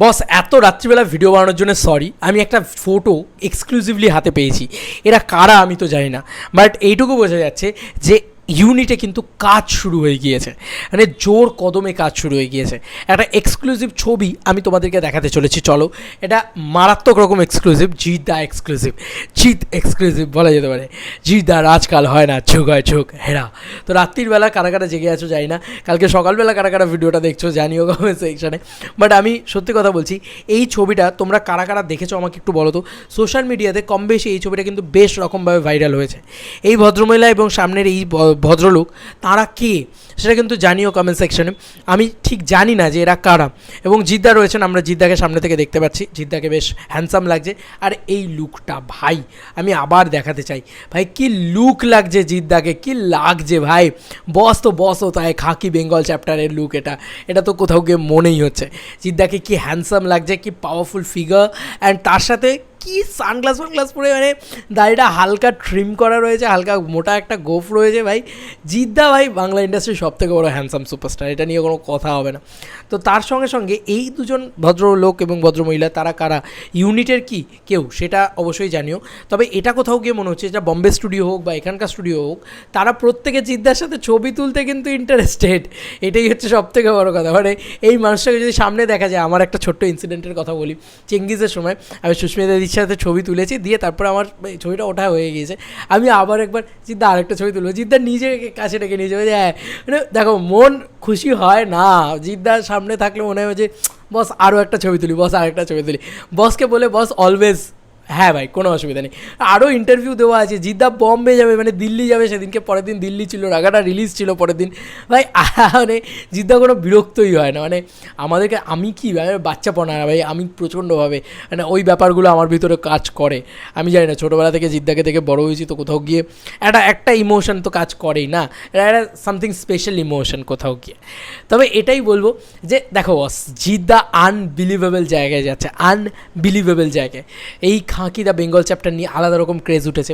বস, এত রাত্রিবেলা ভিডিও বানানোর জন্য সরি আমি একটা ফটো এক্সক্লুসিভলি হাতে পেয়েছি। এরা কারা আমি তো জানি না। বাট এইটুকু বোঝা যাচ্ছে যে ইউনিটে কিন্তু কাজ শুরু হয়ে গিয়েছে। মানে জোর কদমে কাজ শুরু হয়ে গিয়েছে। একটা এক্সক্লুসিভ ছবি আমি তোমাদেরকে দেখাতে চলেছি, চলো। এটা মারাত্মক রকম exclusive Jeet da exclusive Jeet exclusive বলা যেতে পারে। জিৎ দার আজকাল হয় না চোখ হয় চোখ হেরা। তো রাত্রির বেলা কারা কারা জেগে আছো জানি না। কালকে সকালবেলা কারা কারা ভিডিওটা দেখছ জানিও কমেন্ট সেকশনে বাট আমি সত্যি কথা বলছি, এই ছবিটা তোমরা কারা কারা দেখেছ আমাকে একটু বলো তো। সোশ্যাল মিডিয়াতে কম বেশি এই ছবিটা কিন্তু বেশ রকমভাবে ভাইরাল হয়েছে। এই ভদ্রমহিলা এবং সামনের এই ভদ্রলোক, তারা কে? সেটা কিন্তু জানিও কমেন্ট সেকশনে আমি ঠিক জানি না যে এরা কারা। এবং জিদ্দা রয়েছেন, আমরা জিদ্দাকে সামনে থেকে দেখতে পাচ্ছি। জিদ্দাকে বেশ হ্যান্ডসাম লাগছে। আর এই লুকটা ভাই, আমি আবার দেখাতে চাই। ভাই, কি লুক লাগছে জিদ্দাকে, কি লাগছে ভাই? বস তো বস ও, তাই খাকি বেঙ্গল চ্যাপ্টারের লুক এটা। এটা তো কোথাও গিয়ে মনেই হচ্ছে। জিদ্দাকে কি হ্যান্ডসাম লাগছে, কি পাওয়ারফুল ফিগার অ্যান্ড তার সাথে কি সানগ্লাস ফানগ্লাস পরে মানে দাড়িটা হালকা ট্রিম করা রয়েছে, হালকা মোটা একটা গোফ রয়েছে ভাই। জিদ্দা ভাই, বাংলা ইন্ডাস্ট্রির সব থেকে বড় হ্যান্ডসাম সুপারস্টার এটা নিয়ে কোনো কথা হবে না। তো তার সঙ্গে সঙ্গে এই দুজন ভদ্রলোক এবং ভদ্রমহিলা, তারা কারা? ইউনিটের কি? কেউ, সেটা অবশ্যই জানিও। তবে এটা কোথাও গিয়ে মনে হচ্ছে, এটা বম্বে স্টুডিও হোক বা এখানকার স্টুডিও হোক, তারা প্রত্যেকে জিদ্দার সাথে ছবি তুলতে কিন্তু ইন্টারেস্টেড এটাই হচ্ছে সব থেকে বড়ো কথা। মানে এই মানুষটাকে যদি সামনে দেখা যায়, আমার একটা ছোট্ট ইনসিডেন্টের কথা বলি। চেঙ্গিজের সময় আমি সুস্মিতা দিদির সাথে ছবি তুলেছি, দিয়ে তারপর আমার ছবিটা ওঠা হয়ে গিয়েছে। আমি আবার একবার জিদ্দা আরেকটা ছবি তুলবো। জিদ্দা নিজে কাছে ডেকে নিয়ে যাবে যে হ্যাঁ। মানে দেখো, মন খুশি হয় না। জিদ্দার সামনে থাকলে মনে হয় যে, বস আরও একটা ছবি তুলি, বস, আরেকটা ছবি তুলি। বসকে বলে, বস অলওয়েজ হ্যাঁ ভাই, কোনো অসুবিধা নেই। আরও ইন্টারভিউ দেওয়া আছে, জিদ্দা বম্বে যাবে মানে দিল্লি যাবে সেদিনকে, পরের দিন দিল্লি ছিল, রাগাটা রিলিজ ছিল পরের দিন। ভাই মানে জিদ্দা কোনো বিরক্তই হয় না মানে আমাদেরকে, আমি কি বাচ্চা পড়া না ভাই, আমি প্রচণ্ডভাবে মানে ওই ব্যাপারগুলো আমার ভিতরে কাজ করে। আমি জানি না, ছোটোবেলা থেকে জিদ্দাকে থেকে বড় হয়েছি তো কোথাও গিয়ে, একটা একটা ইমোশন তো কাজ করেই না একটা সামথিং স্পেশাল ইমোশন কোথাও গিয়ে। তবে এটাই বলব যে, দেখো বস জিদ্দা আনবিলিভেবল জায়গায় যাচ্ছে আনবিলিভেবল জায়গায়। এই খাঁকি দ্য বেঙ্গল চ্যাপ্টার নিয়ে আলাদা রকম ক্রেজ উঠেছে।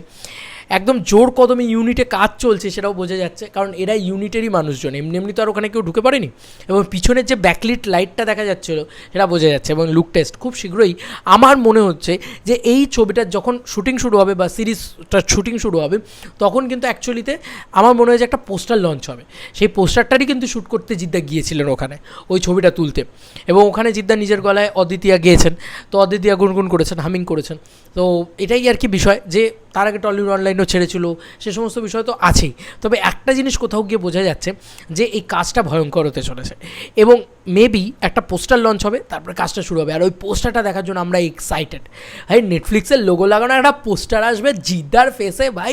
একদম জোর কদমে ইউনিটে কাজ চলছে সেটাও বোঝা যাচ্ছে। কারণ এরা ইউনিটেরই মানুষজন। এমনি এমনি তো আর ওখানে কেউ ঢুকে পড়েনি এবং পিছনের যে ব্যাকলিট লাইটটা দেখা যাচ্ছিল, সেটা বোঝা যাচ্ছে এবং লুক টেস্ট খুব শীঘ্রই আমার মনে হচ্ছে যে এই ছবিটার যখন শুটিং শুরু হবে বা সিরিজটার শুটিং শুরু হবে, তখন কিন্তু অ্যাকচুয়ালিতে আমার মনে হয় যে একটা পোস্টার লঞ্চ হবে। সেই পোস্টারটারই কিন্তু শ্যুট করতে জিদ্দা গিয়েছিলেন ওখানে, ওই ছবিটা তুলতে। এবং ওখানে জিদ্দা নিজের গলায় অদ্বিতীয়া গিয়েছেন। তো অদ্বিতীয়া গুনগুন করেছেন, হামিং করেছেন। তো এটাই আর কি বিষয় যে তার আগে টলিউড অনলাইনও ছেড়েছিল, সে সমস্ত বিষয় তো আছেই। তবে একটা জিনিস কোথাও গিয়ে বোঝা যাচ্ছে যে এই কাজটা ভয়ঙ্কর হতে চলেছে। এবং মেবি একটা পোস্টার লঞ্চ হবে, তারপরে কাজটা শুরু হবে। আর ওই পোস্টারটা দেখার জন্য আমরা এক্সাইটেড ভাই নেটফ্লিক্সের লোগো লাগানো একটা পোস্টার আসবে, জিদ্দার ফেসে ভাই,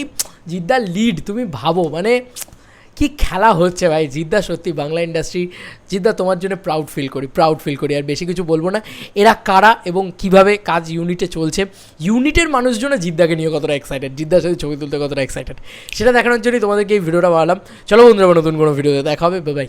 জিদ্দার লিড তুমি ভাবো মানে কি খেলা হচ্ছে ভাই? জিদ্দা সত্যি বাংলা ইন্ডাস্ট্রি জিদ্দা তোমার জন্য প্রাউড ফিল করি প্রাউড ফিল করি। আর বেশি কিছু বলব না। এরা কারা এবং কীভাবে কাজ ইউনিটে চলছে? ইউনিটের মানুষজনও জিদ্দাকে নিয়ে কতটা এক্সাইটেড জিদ্দার সাথে ছবি তুলতে কতটা এক্সাইটেড সেটা দেখানোর জন্যই তোমাদেরকে এই ভিডিওটা বানালাম। চলো বন্ধুরা, নতুন কোনো ভিডিওতে দেখা হবে। বাই